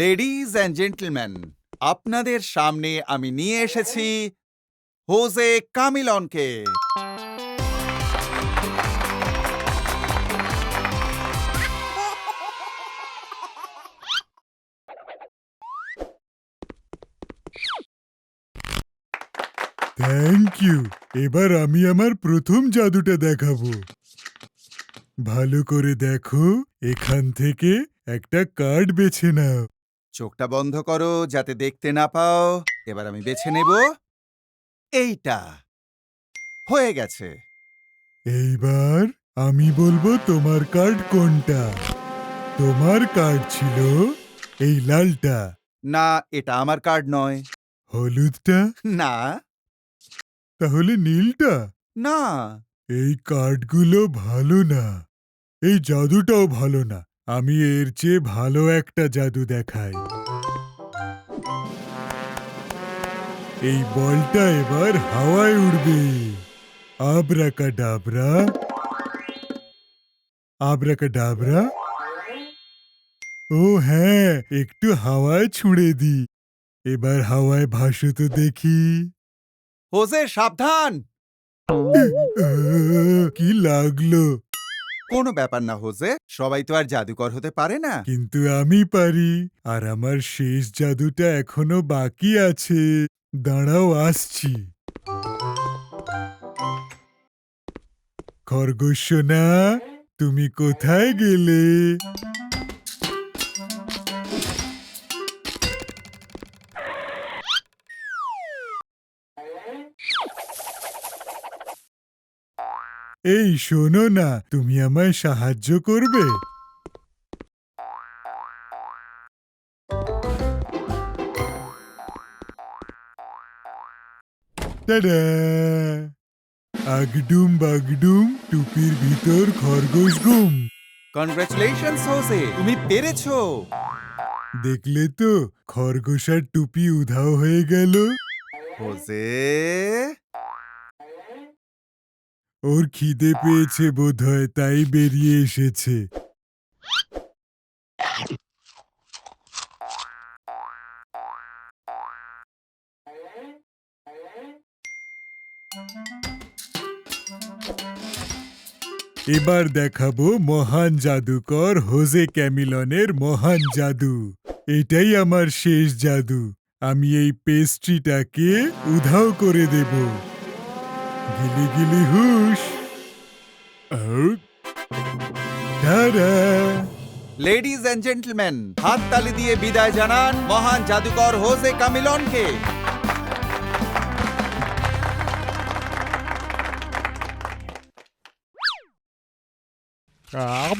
Ladies and gentleman আপনাদের সামনে আমি নিয়ে এসেছি হোজে কামিলনকে থ্যাংক ইউ এবার আমি আমার প্রথম জাদুটা দেখাবো। ভালো করে দেখো, এখান থেকে একটা কার্ড বেছে নাও। চোখটা বন্ধ করো যাতে দেখতে না পাও। এবার আমি বেছে নেব। এইটা। হয়ে গেছে। এইবার আমি বলব তোমার কার্ড কোনটা? তোমার কার্ড ছিল এই লালটা। না এটা আমার কার্ড নয়। হলুদটা? না। তাহলে নীলটা? না। এই কার্ডগুলো ভালো না। এই জাদুটাও ভালো না। আমি এর চেয়ে ভালো একটা জাদু দেখাই। এই বলটা এবার হাওয়ায় উড়বে। আবরাকা ডাবরা আবরাকা ডাবরা ও হ্যাঁ একটু হাওয়ায় ছুঁড়ে দি। এবার হাওয়ায় ভাসো তো দেখি। হোজে সাবধান! কি লাগল? কোনো ব্যাপার না, হোজে। সবাই তো আর জাদুকর হতে পারে না। কিন্তু আমি পারি। আর আমার শেষ জাদুটা এখনও বাকি আছে। দাঁড়াও, আসছি। খরগোশ সোনা, তুমি কোথায় গেলে? এই শোনো না তুমি আমায় সাহায্য করবে। টাডা! আগডুম বাগডুম টুপির ভিতর খরগোশ গুম। কনগ্রাচুলেশনস হোজে তুমি পেরেছ! দেখলে তো খরগোশ আর টুপি উধাও হয়ে গেল। হোজে ওর খিদে পেয়েছে বোধহয়, তাই বেরিয়ে এসেছে। এবার দেখাবো মহান জাদুকর হোজে ক্যামিলনের মহান জাদু। এটাই আমার শেষ জাদু। আমি এই পেস্ট্রিটাকে উধাও করে দেব। গিলি গিলি হুশ out. Tada! Ladies and gentleman হাততালি দিয়ে বিদায় জানান মহান জাদুকর হোজে কামিলনকে আম